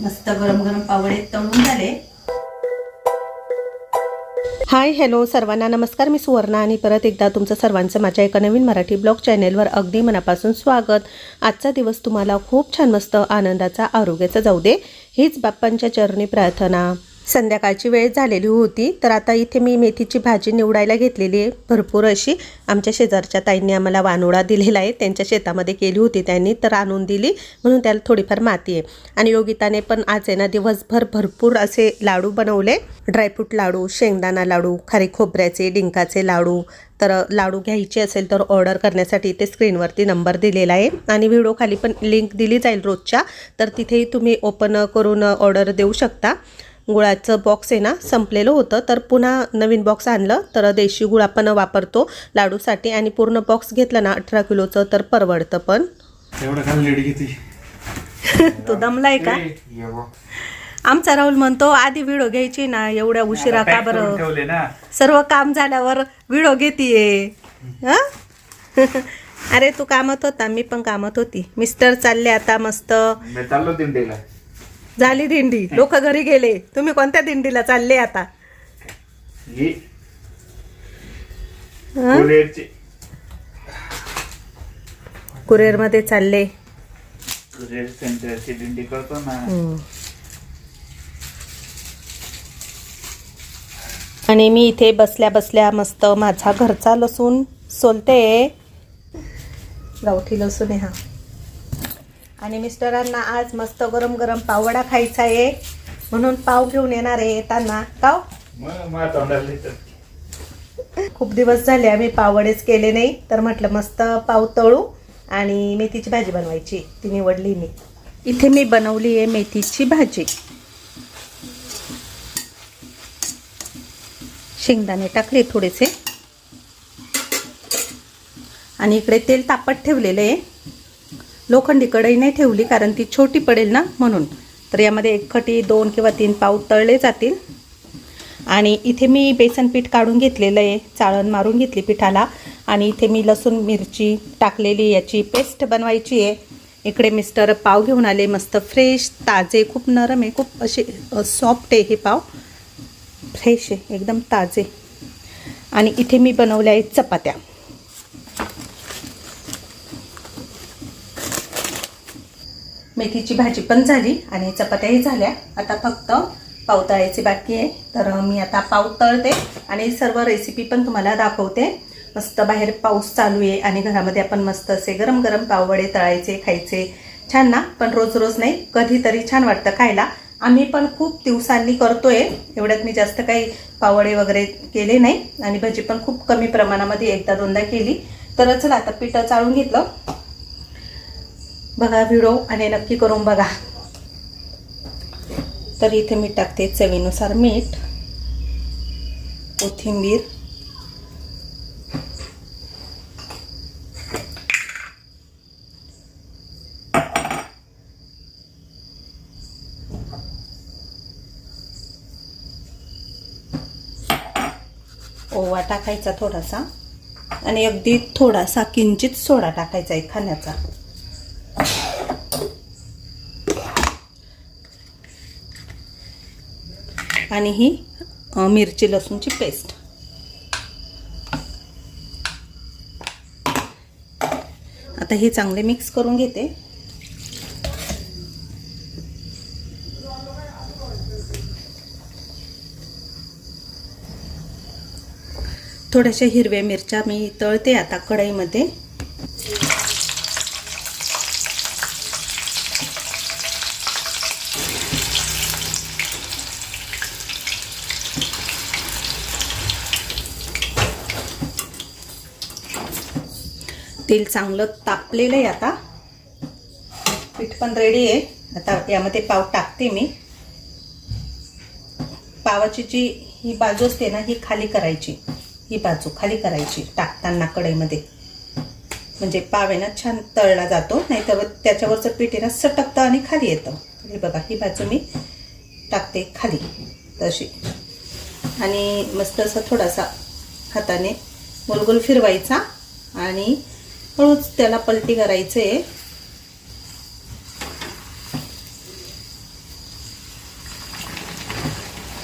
मस्त गरम गरम पावडे तळून झाले. हाय हॅलो सर्वांना नमस्कार. मी सुवर्णा आणि परत एकदा तुमचं सर्वांचं माझ्या एका नवीन मराठी ब्लॉग चॅनेलवर अगदी मनापासून स्वागत. आजचा दिवस तुम्हाला खूप छान मस्त आनंदाचा आरोग्याचा जाऊ दे. हीच बाप्पांच्या चरणी प्रार्थना. संध्याकाळची वेळ झालेली होती. तर आता इथे मी मेथीची भाजी निवडायला घेतलेली आहे. भरपूर अशी आमच्या शेजारच्या ताईंनी आम्हाला वानोळा दिलेला आहे. त्यांच्या शेतामध्ये केली होती त्यांनी तर आणून दिली. म्हणून त्याला थोडीफार माती आहे. आणि योगिताने पण आज आहे ना दिवसभर भरपूर असे लाडू बनवले. ड्रायफ्रूट लाडू शेंगदाणा लाडू खारी खोबऱ्याचे डिंकाचे लाडू. तर लाडू घ्यायचे असेल तर ऑर्डर करण्यासाठी इथे स्क्रीनवरती नंबर दिलेला आहे. आणि व्हिडिओ खाली पण लिंक दिली जाईल रोजच्या. तर तिथेही तुम्ही ओपन करून ऑर्डर देऊ शकता. गुळाचं बॉक्स आहे ना संपलेलं होतं. तर पुन्हा नवीन बॉक्स आणलं. तर देशी गुळ आपण वापरतो लाडूसाठी. आणि पूर्ण बॉक्स घेतलं ना अठरा किलोचं तर परवडतं पण. तो दमलाय का? आमचा राहुल म्हणतो आधी व्हिडिओ घ्यायची ना एवढ्या उशिरा का बरं? सर्व काम झाल्यावर व्हिडिओ घेतीये. हं? अरे तू कामात होता मी पण कामात होती. मिस्टर चालले आता मस्त. झाली दिंडी. लोक घरी गेले. तुम्ही कोणत्या दिंडीला चालले आता? कुरिअरमध्ये चालले. कुलेर सेंटरची दिंडी करतो ना. आणि मी इथे बसल्या बसल्या मस्त माझा घरचा लसूण सोलते. गावठी लसूण आहे हा. आणि मिस्टरांना आज मस्त गरम गरम पावडा खायचा आहे. म्हणून पाव घेऊन येणार आहे येताना. देतात. खूप दिवस झाले आम्ही पावडेच केले नाही. तर म्हटलं मस्त पाव तळू आणि मेथीची भाजी बनवायची. ती निवडली मी. इथे मी बनवली आहे मेथीची भाजी. शेंगदाणे टाकले थोडेसे. आणि इकडे तेल तापत ठेवलेलं आहे. लोखंडी कढई नाही ठेवली कारण ती छोटी पडेल ना म्हणून. तर यामध्ये एक खटी दोन किंवा तीन पाव तळले जातील. आणि इथे मी बेसन पीठ काढून घेतलेलं आहे. चाळण मारून घेतली पिठाला. आणि इथे मी लसूण मिरची टाकलेली याची पेस्ट बनवायची आहे. इकडे मिस्टर पाव घेऊन आले. मस्त फ्रेश ताजे खूप नरम आहे. खूप असे सॉफ्ट आहे हे पाव. फ्रेश आहे. एकदम ताजे. आणि इथे मी बनवल्या आहेत चपात्या. मेथीची भाजी पण झाली आणि चपात्याही झाल्या. आता फक्त पाव तळायची बाकी आहे. तर मी आता पाव तळते आणि सर्व रेसिपी पण तुम्हाला दाखवते. मस्त बाहेर पाऊस चालू आहे आणि घरामध्ये आपण मस्त असे गरम गरम पाववडे तळायचे खायचे. छान ना? पण रोज रोज नाही कधीतरी छान वाटतं खायला. आम्ही पण खूप दिवसांनी करतोय. एवढ्यात मी जास्त काही पावडे वगैरे केले नाही आणि भजी पण खूप कमी प्रमाणामध्ये एकदा दोनदा केली. तर चला आता पिठं चाळून घेतलं. बघा व्हिडिओ आणि नक्की करून बघा. तर इथे मी टाकते चवीनुसार मीठ कोथिंबीर ओवा टाकायचा थोडासा आणि अगदी थोडासा किंचित सोडा टाकायचा आहे खाण्याचा. आणि ही मिरची लसूणची पेस्ट. आता हे चांगले मिक्स करून घेते. थोड्याशा हिरव्या मिरच्या मी तळते आता कढईमध्ये. तेल चांगलं तापलेलं आहे आता. पीठ पण रेडी आहे. आता यामध्ये पाव टाकते मी. पावाची जी ही बाजू असते ना ही खाली करायची. ही बाजू खाली करायची टाकताना कढईमध्ये. म्हणजे पाव आहे ना छान तळला जातो. नाहीतर त्याच्यावरचं पीठ आहे ना सटकतं आणि खाली येतं. हे बघा ही बाजू मी टाकते खाली. तशी. आणि मस्त असं थोडासा हाताने गोलगोल फिरवायचा आणि हळूच त्याला पलटी करायचे.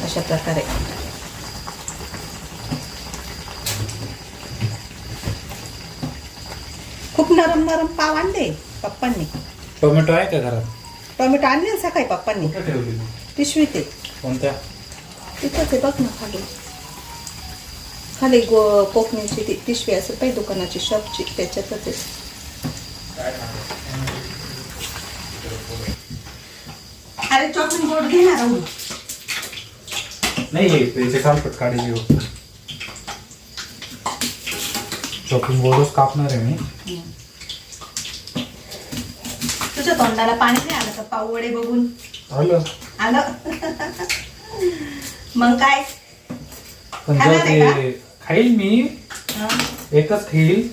अशा प्रकारे. खूप नरम नरम पाव आणले पप्पांनी. टोमॅटो आहे का घरात? टोमॅटो आणले ना सकाळी पप्पांनी. ठेवली पिशवी ते कोणत्या? तिथंच आहे बघ ना खाली. खाली गो कोकणीची ती पिशवी असेल पाहिजे दुकानाची शॉपची त्याच्यातच आहे. अरे चॉकलेट बोर्ड घे ना राहू नाही त्याचे कालपट काढायची होत. चॉपिंग बोर्डच कापणार आहे मी. तुझ्या तोंडाला पाणी नाही आलं का? पाव वडे बघून. आलं. आलं. मग काय? पण ते खाईल मी. एकच खाईल.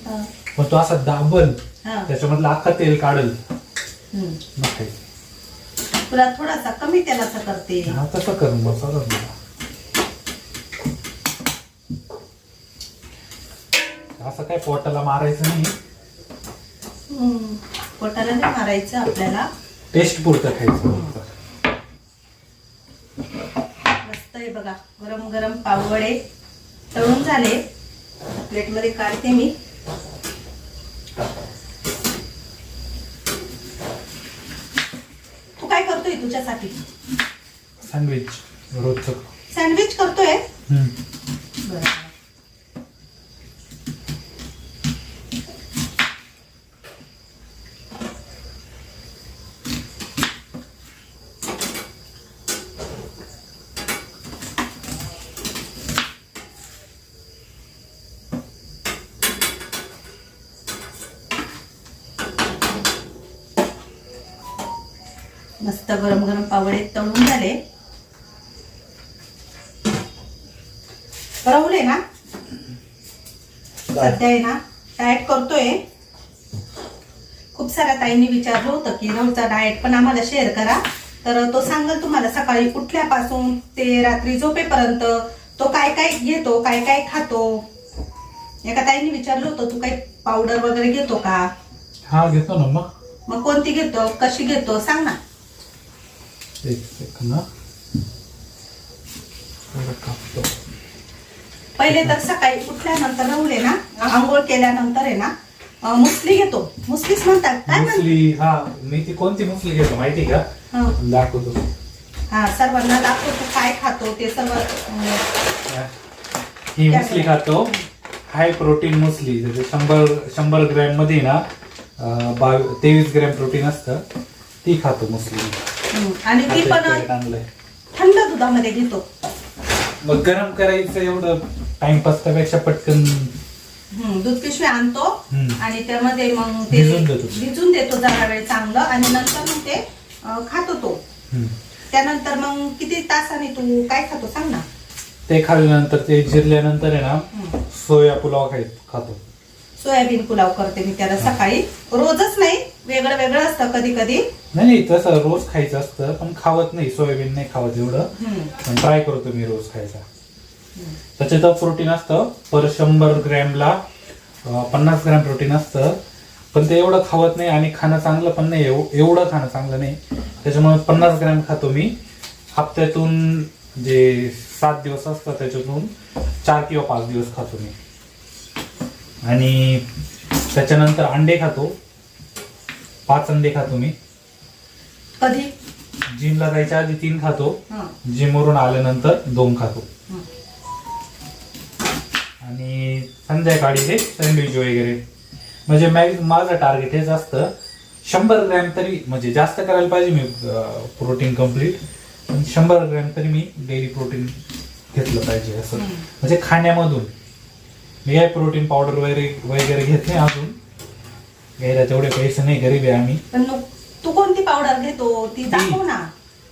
पण तो असा दाबल. त्याच्यामधलं अख्खा तेल काढल. मग खाईल. तुला थोडासा कमी तेलाचा करते. हा तसं कर मग मला असं काय पोटाला मारायचं नाही. पोटाला नाही मारायचं आपल्याला. टेस्ट पुरतं खायचं. मस्त आहे बघा. गरम गरम पाववडे. तळून झाले. प्लेटमध्ये काढते मी. तू काय करतोय तुझ्यासाठी? सँडविच रोजचं सँडविच करतोय हम्म. बरं मस्त गरम गरम पावडे तळून झाले. राहुल आहे ना सध्या आहे ना डाएट करतोय. खूप साऱ्या ताईंनी विचारलं होतं की राहुलचा डाएट पण आम्हाला शेअर करा. तर तो सांगल तुम्हाला सकाळी उठल्यापासून ते रात्री झोपेपर्यंत तो काय काय घेतो काय काय खातो. एका ताईंनी विचारलं होतं तू काही पावडर वगैरे घेतो का? हा घेतो ना मग. मग कोणती घेतो? कशी घेतो? सांग ना. कापतो पहिले तर सकाळी उठल्यानंतर राहुल ना. आंघोळ केल्यानंतर आहे ना. अं, मुसली घेतो. मुसलीच म्हणतात. काय म्हणतात? मुसली हा मी ती कोणती मुसली घेतो माहिती का? हं. दाखवतो. हा सर्वांना दाखवतो काय खातो ते सर्व. अं, ही मुसली खातो. High protein muesli. जसे शंभर शंभर ग्रॅममध्ये ना अं, बाव तेवीस ग्रॅम प्रोटीन असतं ती खातो मुसली. आणि ती पण आणलंय थंड दुधामध्ये घेतो मग गरम करायचं एवढं टाइमपास त्यापेक्षा पटकन दूध पिशवी आणतो. आणि त्यामध्ये मग ते भिजवून देतो. भिजून देतो जरा वेळ चांगलं आणि नंतर मग ते अं, खातो तो हम्म. त्यानंतर मग किती तासाने तू काय खातो सांग ना ते खाल्ल्यानंतर ते जिरल्यानंतर आहे ना. सोया पुलाव खाय खातो सोयाबीन पुलाव करते मी त्याला सकाळी रोजच नाही वेगळं वेगळं असतं कधी कधी. नाही नाही तसं रोज खायचं असतं पण खावत नाही सोयाबीन नाही खावत एवढं. पण ट्राय करतो मी रोज खायचा. त्याच्यात प्रोटीन असतं पर शंभर ग्रॅमला अं, पन्नास ग्रॅम प्रोटीन असतं. पण ते एवढं खावत नाही आणि खाणं चांगलं पण नाही एव- एवढं खाणं चांगलं नाही. त्याच्यामुळे पन्नास ग्रॅम खातो मी. हप्त्यातून जे सात दिवस असतात त्याच्यातून चार किंवा पाच दिवस खातो मी. आणि त्याच्यानंतर अंडे खातो. पाच अंडे खातो मी कधी? जिमला जायच्या आधी तीन खातो. हं. जिमवरून आल्यानंतर दोन खातो. हं. आणि संध्याकाळी हे सँडविच वगैरे. म्हणजे मॅ- माझं टार्गेट हेच असतं शंभर ग्रॅम तरी म्हणजे जास्त करायला पाहिजे मी प्रोटीन कंप्लीट शंभर ग्रॅम तरी मी डेली प्रोटीन घेतलं पाहिजे असं. हम्म. म्हणजे खाण्यामधून. मी काय प्रोटीन पावडर वगैरे वगैरे घेत नाही अजून. घ्यायला तेवढे पैसे नाही गरीब आहे आम्ही. पण तू कोणती पावडर घेतो? ती दाखव ना.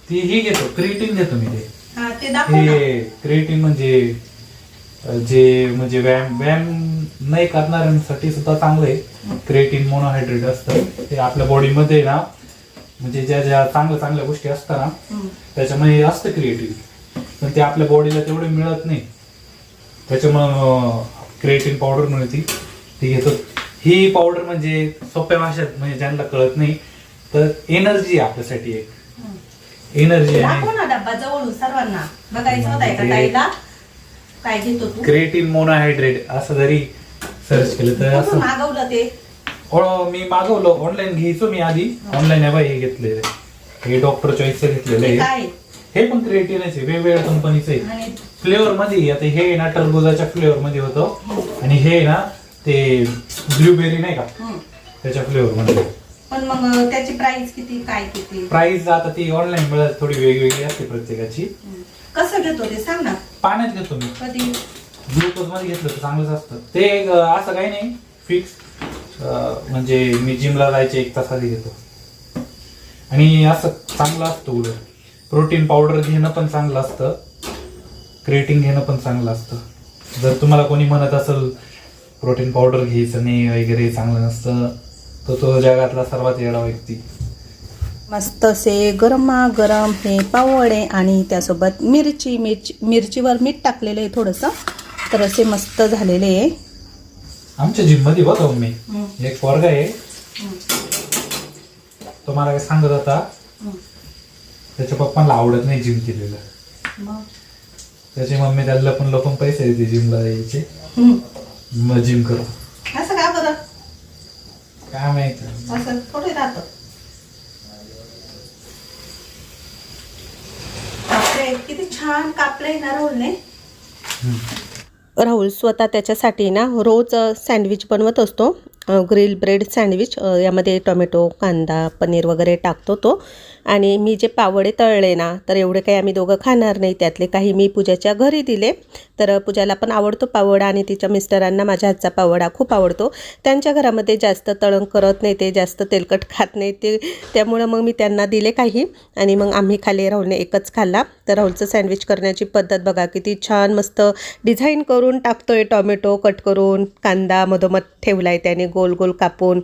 ती ही घेतो क्रिएटिन घेतो मी ते. हा ते दाखव ना. हे क्रिएटिन म्हणजे अ, जे म्हणजे व्यायाम व्यायाम नाही करणाऱ्यांसाठी सुद्धा चांगलं आहे. क्रिएटिन मोनोहायड्रेट असतं. ते आपल्या बॉडीमध्ये ना म्हणजे ज्या ज्या चांगल्या चांगल्या गोष्टी असतात ना. त्याच्यामध्ये असतं क्रिएटिन पण ते आपल्या बॉडीला तेवढे मिळत नाही. त्याच्यामुळं क्रिएटिन पावडर मिळते. ती घेतो. ही पावडर म्हणजे सोप्या भाषेत म्हणजे ज्यांना कळत नाही तर एनर्जी आहे आपल्यासाठी एक. एनर्जी दाखव आहे ना डब्बा जवळून सर्वांना. बघायचं होता का ते- ताईला. काय घेतो तू? क्रिएटिन मोनोहायड्रेट असं जरी सर्च केलं तर कुठून असं. मागवलं ते? हो, मी मागवलं. ऑनलाईन घ्यायचो मी आधी. ऑनलाईन हे बाई हे घेतलेलं हे डॉक्टर चॉईसचं घेतलेलं हे आहे काय? हे पण क्रिएटिनच आहे वेगवेगळ्या कंपनीचं आहे. आणि फ्लेवर मध्ये आता हे ना टरबुजाच्या फ्लेवर मध्ये होतं. आणि हे ना ते ब्लूबेरी नाही का? हं. त्याच्या फ्लेवर मध्ये. पण मग त्याची प्राइस किती काय किती? प्राइस आता ती ऑनलाईन मिळत थोडी वेगवेगळी असते प्रत्येकाची. हं. कसं घेतो ते? सांग ना. पाण्यात घेतो मी. कधी? ग्लुकोजमध्ये घेतलं तर चांगलंच असतं. ते अं, असं काही नाही. फिक्स म्हणजे मी जिमला जायचे एक तास आधी घेतो. आणि असं चांगलं असतं उलट. प्रोटीन पावडर घेणं पण चांगलं असतं. क्रिएटिंग घेणं पण चांगलं असतं. जर तुम्हाला कोणी म्हणत असेल प्रोटीन पावडर घ्यायचं नाही वगैरे चांगलं नसतं तर तो जगातला सर्वात येडा व्यक्ती मस्त असे गरमागरम हे पाववडे आणि त्यासोबत मिरची मिरची मिरचीवर मीठ टाकलेलं आहे थोडंसं तर असे मस्त झालेले आहे आमच्या जिममध्ये बघा मी हं. एक पोरगा आहे. तो मला काय सांगत होता. त्याच्या पप्पांना आवडत नाही जिम केलेलं त्याची मम्मी त्याला लपून लपून पैसे देते जिमला यायचे. मग जिम करतो. असं का बरं? काय माहिती. असं थोडे राहतं? बापरे, किती छान कापले ना रोलने. राहुल स्वतः त्याच्यासाठी ना रोज अ, सँडविच बनवत असतो. अ, ग्रिल ब्रेड सँडविच अ, यामध्ये टोमॅटो कांदा पनीर वगैरे टाकतो तो. आणि मी जे पावडे तळले ना तर एवढे काही आम्ही दोघं खाणार नाही. त्यातले काही मी पूजाच्या घरी दिले. तर पूजाला पण आवडतो पावडा आणि तिच्या मिस्टरांना माझ्या हातचा पावडा खूप आवडतो. त्यांच्या घरामध्ये जास्त तळण करत नाही ते जास्त तेलकट खात नाही ते. त्यामुळं मग मी त्यांना दिले काही आणि मग आम्ही खाली राहुलने एकच खाल्ला. तर राहुलचं सँडविच करण्याची पद्धत बघा किती छान मस्त डिझाईन करून टाकतोय टॉमॅटो कट करून कांदा मधोमध ठेवला आहे त्याने गोल गोल कापून.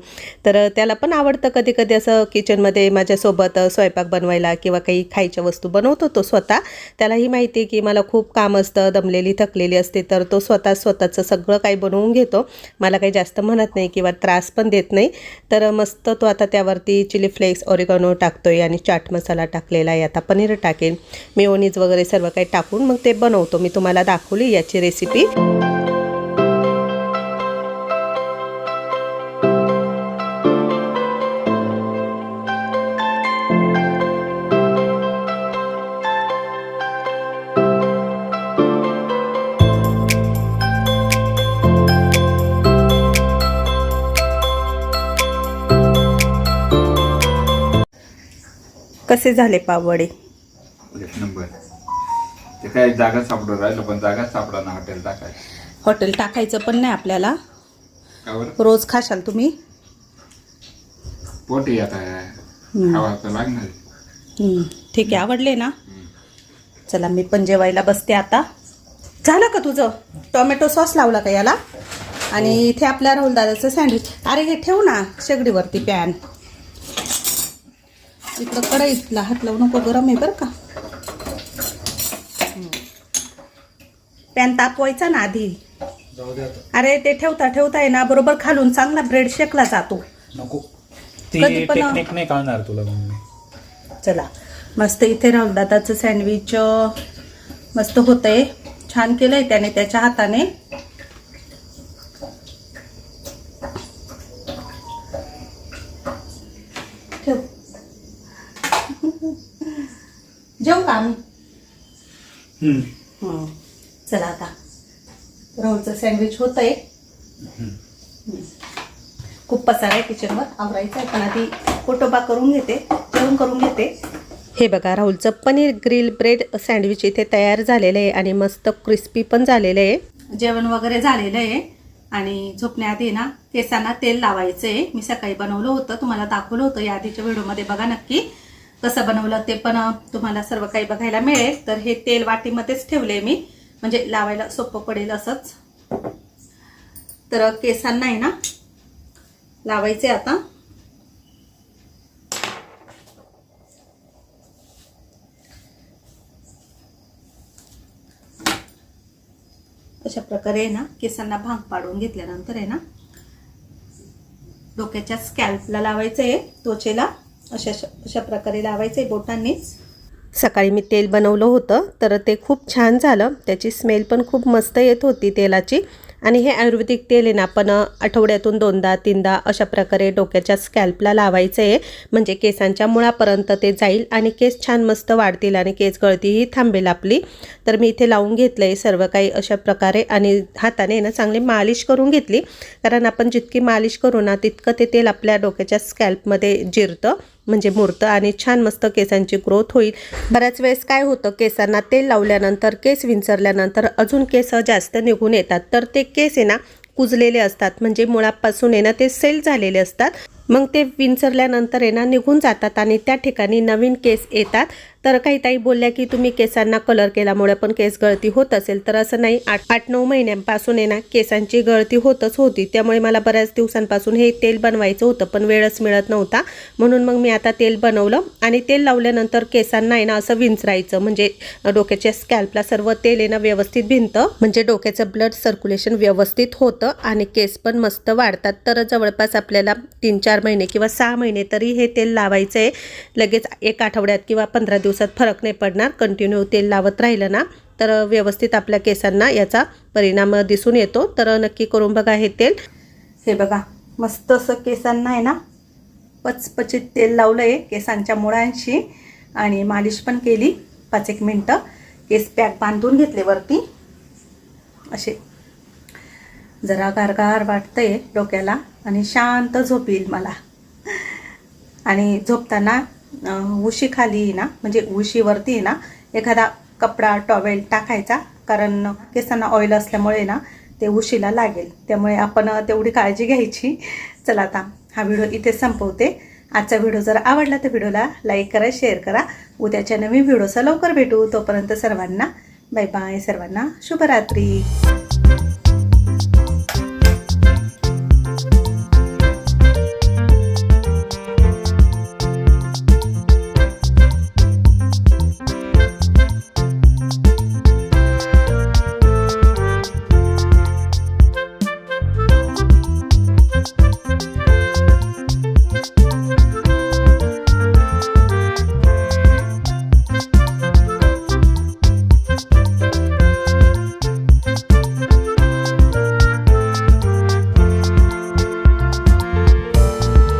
तर त्याला पण आवडतं कधी कधी असं किचनमध्ये माझ्यासोबत स्वयं स्वयंपाक बनवायला किंवा काही खायच्या वस्तू बनवतो तो स्वतः त्यालाही माहिती आहे की मला खूप काम असतं दमलेली थकलेली असते तर तो स्वतः स्वतःचं सगळं काही बनवून घेतो. मला काही जास्त म्हणत नाही किंवा त्रास पण देत नाही. तर मस्त तो आता त्यावरती चिली फ्लेक्स ऑरिगॉनॉर टाकतो आहे आणि चाट मसाला टाकलेला आहे. आता पनीर टाकेन. मेओनीज वगैरे सर्व काही टाकून मग ते बनवतो. मी तुम्हाला दाखवली याची रेसिपी कसे झाले पाववडे एक नंबर. ते काय जागा सापडून राहिलं पण जागा सापडा ना हॉटेल टाकाय हॉटेल टाकायचं पण नाही आपल्याला. का बरं? रोज खाशाल तुम्ही? पोटी आता. हवा तर लागणार. आहे. हं, ठीक आहे आवडले ना? चला मी पण जेवायला बसते आता. झालं का तुझं? टोमॅटो सॉस लावला का याला? आणि इथे आपल्या राहुल दादाचं सँडविच अरे हे ठेव ना शेगडीवरती पॅन इकडं कढईतला हात लावू नको गरम आहे बरं का. पॅन तापवायचा ना आधी. अरे ते ठेवता ठेवता आहे ना बरोबर खालून चांगला ब्रेड शेकला जातो. नको. कधी पण- नाही कळणार तुला चला मस्त इथे राहुल दादाचं सँडविच मस्त होतंय. छान केलंय त्याने त्याच्या हाताने ठेव जेऊ का आम्ही हं. चला आता. राहुलचं सँडविच होतंय. खूप पसारा आहे किचनवर आवरायचं आहे पण आधी फोटोबा करून घेते जेवण करून घेते. हे बघा राहुलचं पनीर ग्रिल ब्रेड सँडविच इथे तयार झालेलं आहे आणि मस्त क्रिस्पी पण झालेलं आहे. जेवण वगैरे झालेलं आहे. आणि झोपण्याआधी ना केसांना तेल लावायचं आहे मी सकाळी बनवलं होतं तुम्हाला दाखवलं होतं या आधीच्या व्हिडिओमध्ये बघा नक्की. कसं बनवलं ते पण तुम्हाला सर्व काही बघायला मिळेल. तर हे तेल वाटीमध्येच ठेवले मी. म्हणजे लावायला सोपं पडेल असंच. तर केसांना आहे ना लावायचे आता. अशा प्रकारे आहे ना केसांना भांग पाडून घेतल्यानंतर आहे ना डोक्याच्या स्कॅल्पला लावायचं आहे त्वचेला. अशा अशा प्रकारे लावायचं आहे बोटांनीच सकाळी मी तेल बनवलं होतं तर ते खूप छान झालं. त्याची स्मेल पण खूप मस्त येत होती तेलाची. आणि हे आयुर्वेदिक तेल आहे ना आपण आठवड्यातून दोनदा तीनदा अशा प्रकारे डोक्याच्या स्कॅल्पला लावायचं आहे म्हणजे केसांच्या मुळापर्यंत ते जाईल आणि केस छान मस्त वाढतील आणि केस गळतीही थांबेल आपली. तर मी इथे लावून घेतलं आहे सर्व काही अशा प्रकारे आणि हाताने ना चांगली मालिश करून घेतली. कारण आपण जितकी मालिश करू ना तितकं ते तेल आपल्या डोक्याच्या स्कॅल्पमध्ये जिरतं. म्हणजे मुरतं आणि छान मस्त केसांची ग्रोथ होईल. बऱ्याच वेळेस काय होतं केसांना तेल लावल्यानंतर केस विंचरल्यानंतर अजून केस जास्त निघून येतात. तर ते केस आहे ना कुजलेले असतात. म्हणजे मुळापासून आहे ना ते सेल झालेले असतात. मग ते विंचरल्यानंतर आहे ना निघून जातात आणि त्या ठिकाणी नवीन केस येतात. तर काही ताई बोलल्या की तुम्ही केसांना कलर केल्यामुळे पण केस गळती होत असेल. तर असं नाही आठ आठ नऊ महिन्यांपासून आहे ना केसांची गळती होतच होती. त्यामुळे मला बऱ्याच दिवसांपासून हे तेल बनवायचं होतं पण वेळच मिळत नव्हता. म्हणून मग मी आता तेल बनवलं आणि तेल लावल्यानंतर केसांना आहे ना असं विंचरायचं. म्हणजे डोक्याच्या स्कॅल्पला सर्व तेल आहे ना व्यवस्थित भिनतं म्हणजे डोक्याचं ब्लड सर्क्युलेशन व्यवस्थित होतं आणि केस पण मस्त वाढतात. तर जवळपास आपल्याला तीन चार चार महिने किंवा सहा महिने तरी हे तेल लावायचं. आहे लगेच एक आठवड्यात किंवा पंधरा दिवसात फरक नाही पडणार. कंटिन्यू तेल लावत राहिलं ना तर व्यवस्थित आपल्या केसांना याचा परिणाम दिसून येतो. तर नक्की करून बघा हे तेल. हे बघा मस्त असं केसांना आहे ना पचपचित तेल लावलं आहे केसांच्या मुळांशी. आणि मालिश पण केली पाच एक मिनटं. केस पॅक बांधून घेतले वरती. असे. जरा गारगार वाटतंय डोक्याला. आणि शांत झोप येईल मला. आणि झोपताना उशीखाली ना म्हणजे उशीवरती ना एखादा कपडा टॉवेल टाकायचा. कारण केसांना ऑइल असल्यामुळे ना ते उशीला लागेल. त्यामुळे आपण तेवढी काळजी घ्यायची. चला आता हा व्हिडिओ इथे संपवते. आजचा व्हिडिओ जर आवडला तर व्हिडिओला लाईक करा शेअर करा. उद्याच्या नवीन व्हिडिओचा लवकर भेटू. तोपर्यंत सर्वांना बाय बाय सर्वांना शुभरात्री.